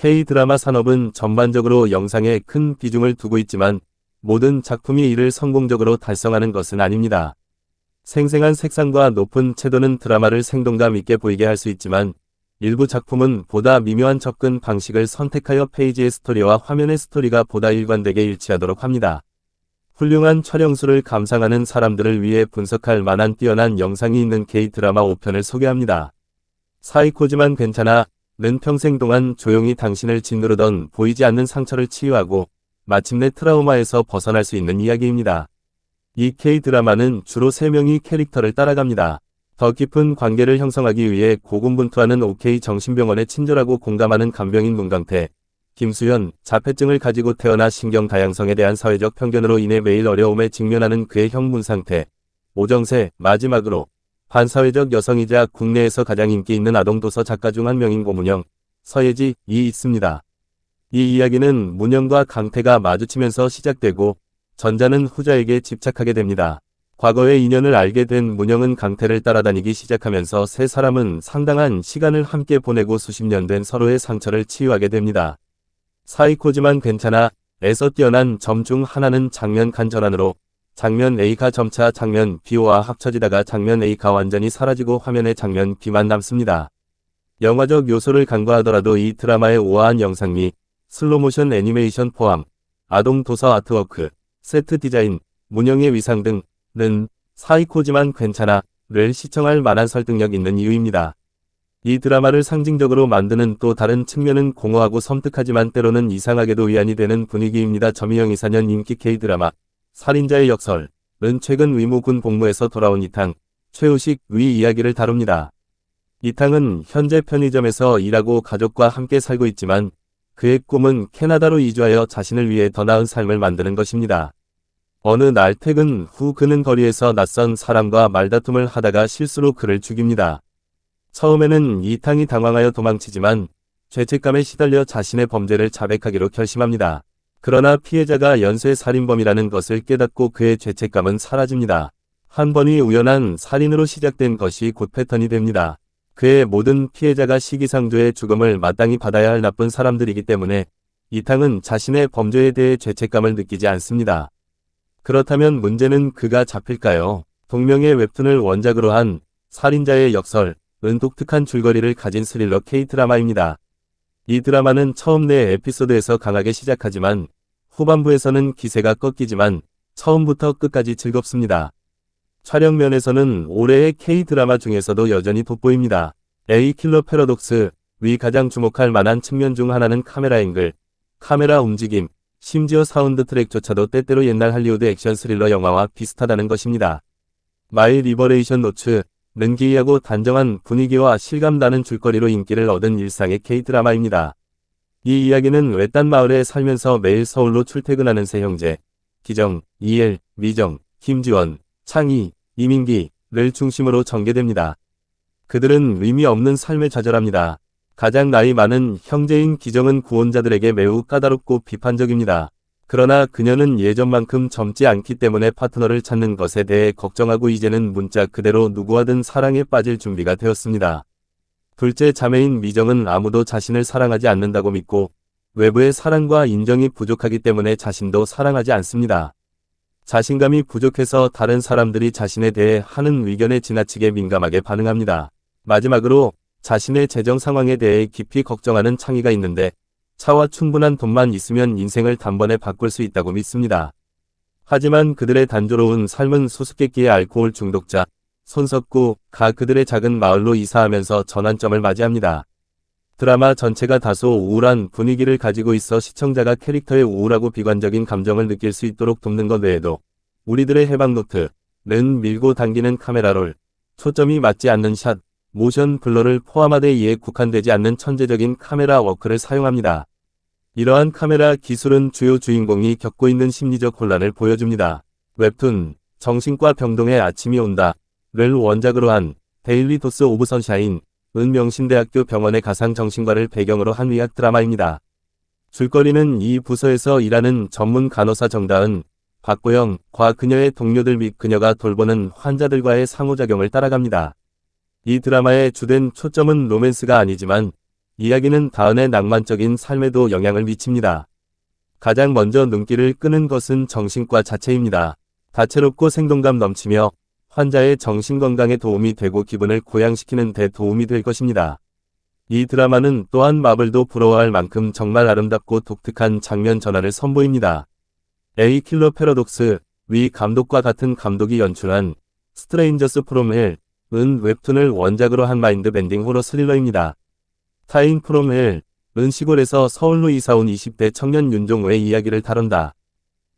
K-드라마 산업은 전반적으로 영상에 큰 비중을 두고 있지만 모든 작품이 이를 성공적으로 달성하는 것은 아닙니다. 생생한 색상과 높은 채도는 드라마를 생동감 있게 보이게 할 수 있지만 일부 작품은 보다 미묘한 접근 방식을 선택하여 페이지의 스토리와 화면의 스토리가 보다 일관되게 일치하도록 합니다. 훌륭한 촬영수를 감상하는 사람들을 위해 분석할 만한 뛰어난 영상이 있는 K-드라마 5편을 소개합니다. 사이코지만 괜찮아 는 평생 동안 조용히 당신을 짓누르던 보이지 않는 상처를 치유하고 마침내 트라우마에서 벗어날 수 있는 이야기입니다. 이 K-드라마는 주로 3명이 캐릭터를 따라갑니다. 더 깊은 관계를 형성하기 위해 고군분투하는 OK 정신병원에 친절하고 공감하는 간병인 문강태, 김수현, 자폐증을 가지고 태어나 신경 다양성에 대한 사회적 편견으로 인해 매일 어려움에 직면하는 그의 형 문 상태, 오정세, 마지막으로 반사회적 여성이자 국내에서 가장 인기 있는 아동도서 작가 중 한 명인 고문영, 서예지 이 있습니다. 이 이야기는 문영과 강태가 마주치면서 시작되고 전자는 후자에게 집착하게 됩니다. 과거의 인연을 알게 된 문영은 강태를 따라다니기 시작하면서 세 사람은 상당한 시간을 함께 보내고 수십 년 된 서로의 상처를 치유하게 됩니다. 사이코지만 괜찮아 에서 뛰어난 점 중 하나는 장면 간 전환으로 장면 A가 점차 장면 B와 합쳐지다가 장면 A가 완전히 사라지고 화면에 장면 B만 남습니다. 영화적 요소를 간과하더라도 이 드라마의 우아한 영상 및 슬로모션 애니메이션 포함, 아동 도서 아트워크, 세트 디자인, 문영의 위상 등은 사이코지만 괜찮아 를 시청할 만한 설득력 있는 이유입니다. 이 드라마를 상징적으로 만드는 또 다른 측면은 공허하고 섬뜩하지만 때로는 이상하게도 위안이 되는 분위기입니다. 점희영 24년 인기 K-드라마 살인자의 역설은 최근 위무군 복무에서 돌아온 이탕, 최우식 위 이야기를 다룹니다. 이탕은 현재 편의점에서 일하고 가족과 함께 살고 있지만 그의 꿈은 캐나다로 이주하여 자신을 위해 더 나은 삶을 만드는 것입니다. 어느 날 퇴근 후 그는 거리에서 낯선 사람과 말다툼을 하다가 실수로 그를 죽입니다. 처음에는 이탕이 당황하여 도망치지만 죄책감에 시달려 자신의 범죄를 자백하기로 결심합니다. 그러나 피해자가 연쇄 살인범이라는 것을 깨닫고 그의 죄책감은 사라집니다. 한 번이 우연한 살인으로 시작된 것이 곧 패턴이 됩니다. 그의 모든 피해자가 시기상조의 죽음을 마땅히 받아야 할 나쁜 사람들이기 때문에 이탕은 자신의 범죄에 대해 죄책감을 느끼지 않습니다. 그렇다면 문제는 그가 잡힐까요? 동명의 웹툰을 원작으로 한 살인자의 역설, 은 독특한 줄거리를 가진 스릴러 K-드라마입니다. 이 드라마는 처음 네 에피소드에서 강하게 시작하지만 후반부에서는 기세가 꺾이지만 처음부터 끝까지 즐겁습니다. 촬영 면에서는 올해의 K-드라마 중에서도 여전히 돋보입니다. A-킬러 패러독스, 위 가장 주목할 만한 측면 중 하나는 카메라 앵글, 카메라 움직임, 심지어 사운드 트랙조차도 때때로 옛날 할리우드 액션 스릴러 영화와 비슷하다는 것입니다. 마이 리버레이션 노츠, 능기하고 단정한 분위기와 실감나는 줄거리로 인기를 얻은 일상의 K-드라마입니다. 이 이야기는 외딴 마을에 살면서 매일 서울로 출퇴근하는 세 형제, 기정, 이엘, 미정, 김지원, 창희, 이민기를 중심으로 전개됩니다. 그들은 의미 없는 삶에 좌절합니다. 가장 나이 많은 형제인 기정은 구원자들에게 매우 까다롭고 비판적입니다. 그러나 그녀는 예전만큼 젊지 않기 때문에 파트너를 찾는 것에 대해 걱정하고 이제는 문자 그대로 누구와든 사랑에 빠질 준비가 되었습니다. 둘째 자매인 미정은 아무도 자신을 사랑하지 않는다고 믿고 외부의 사랑과 인정이 부족하기 때문에 자신도 사랑하지 않습니다. 자신감이 부족해서 다른 사람들이 자신에 대해 하는 의견에 지나치게 민감하게 반응합니다. 마지막으로 자신의 재정 상황에 대해 깊이 걱정하는 창의가 있는데 차와 충분한 돈만 있으면 인생을 단번에 바꿀 수 있다고 믿습니다. 하지만 그들의 단조로운 삶은 수수께끼의 알코올 중독자, 손석구 가 그들의 작은 마을로 이사하면서 전환점을 맞이합니다. 드라마 전체가 다소 우울한 분위기를 가지고 있어 시청자가 캐릭터의 우울하고 비관적인 감정을 느낄 수 있도록 돕는 것 외에도 우리들의 해방노트는 밀고 당기는 카메라롤, 초점이 맞지 않는 샷, 모션 블러를 포함하되 이에 국한되지 않는 천재적인 카메라 워크를 사용합니다. 이러한 카메라 기술은 주요 주인공이 겪고 있는 심리적 혼란을 보여줍니다. 웹툰 정신과 병동의 아침이 온다 를 원작으로 한 데일리 도스 오브 선샤인 은 명신대학교 병원의 가상정신과를 배경으로 한 의학 드라마입니다. 줄거리는 이 부서에서 일하는 전문 간호사 정다은, 박보영과 그녀의 동료들 및 그녀가 돌보는 환자들과의 상호작용을 따라갑니다. 이 드라마의 주된 초점은 로맨스가 아니지만 이야기는 다은의 낭만적인 삶에도 영향을 미칩니다. 가장 먼저 눈길을 끄는 것은 정신과 자체입니다. 다채롭고 생동감 넘치며 환자의 정신건강에 도움이 되고 기분을 고양시키는 데 도움이 될 것입니다. 이 드라마는 또한 마블도 부러워할 만큼 정말 아름답고 독특한 장면 전환을 선보입니다. A 킬러 패러독스, 위 감독과 같은 감독이 연출한 스트레인저스 프롬 헬은 웹툰을 원작으로 한 마인드 밴딩 호러 스릴러입니다. 타인 프롬 헬은 시골에서 서울로 이사온 20대 청년 윤종호의 이야기를 다룬다.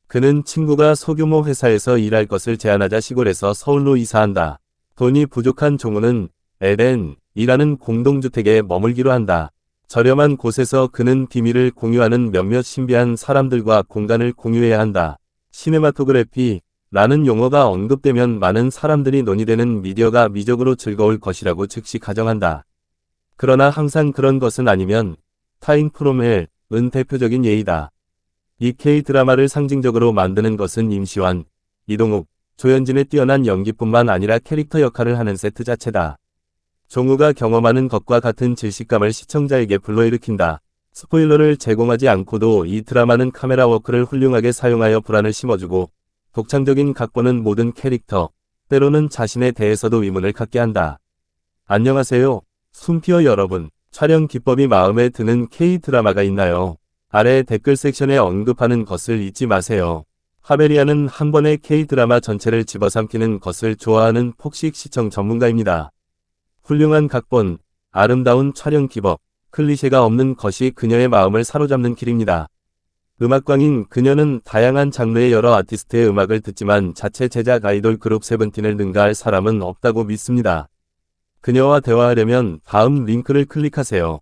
그는 친구가 소규모 회사에서 일할 것을 제안하자 시골에서 서울로 이사한다. 돈이 부족한 종호는 에덴이라는 공동주택에 머물기로 한다. 저렴한 곳에서 그는 비밀을 공유하는 몇몇 신비한 사람들과 공간을 공유해야 한다. 시네마토그래피라는 용어가 언급되면 많은 사람들이 논의되는 미디어가 미적으로 즐거울 것이라고 즉시 가정한다. 그러나 항상 그런 것은 아니면 타인 프로멜은 대표적인 예이다. 이 K 드라마를 상징적으로 만드는 것은 임시완, 이동욱, 조현진의 뛰어난 연기뿐만 아니라 캐릭터 역할을 하는 세트 자체다. 종우가 경험하는 것과 같은 질식감을 시청자에게 불러일으킨다. 스포일러를 제공하지 않고도 이 드라마는 카메라 워크를 훌륭하게 사용하여 불안을 심어주고 독창적인 각본은 모든 캐릭터, 때로는 자신에 대해서도 의문을 갖게 한다. 안녕하세요. 숨피어 여러분. 촬영 기법이 마음에 드는 K-드라마가 있나요? 아래 댓글 섹션에 언급하는 것을 잊지 마세요. 하베리아는 한 번에 K-드라마 전체를 집어삼키는 것을 좋아하는 폭식 시청 전문가입니다. 훌륭한 각본, 아름다운 촬영 기법, 클리셰가 없는 것이 그녀의 마음을 사로잡는 길입니다. 음악광인 그녀는 다양한 장르의 여러 아티스트의 음악을 듣지만 자체 제작 아이돌 그룹 세븐틴을 능가할 사람은 없다고 믿습니다. 그녀와 대화하려면 다음 링크를 클릭하세요.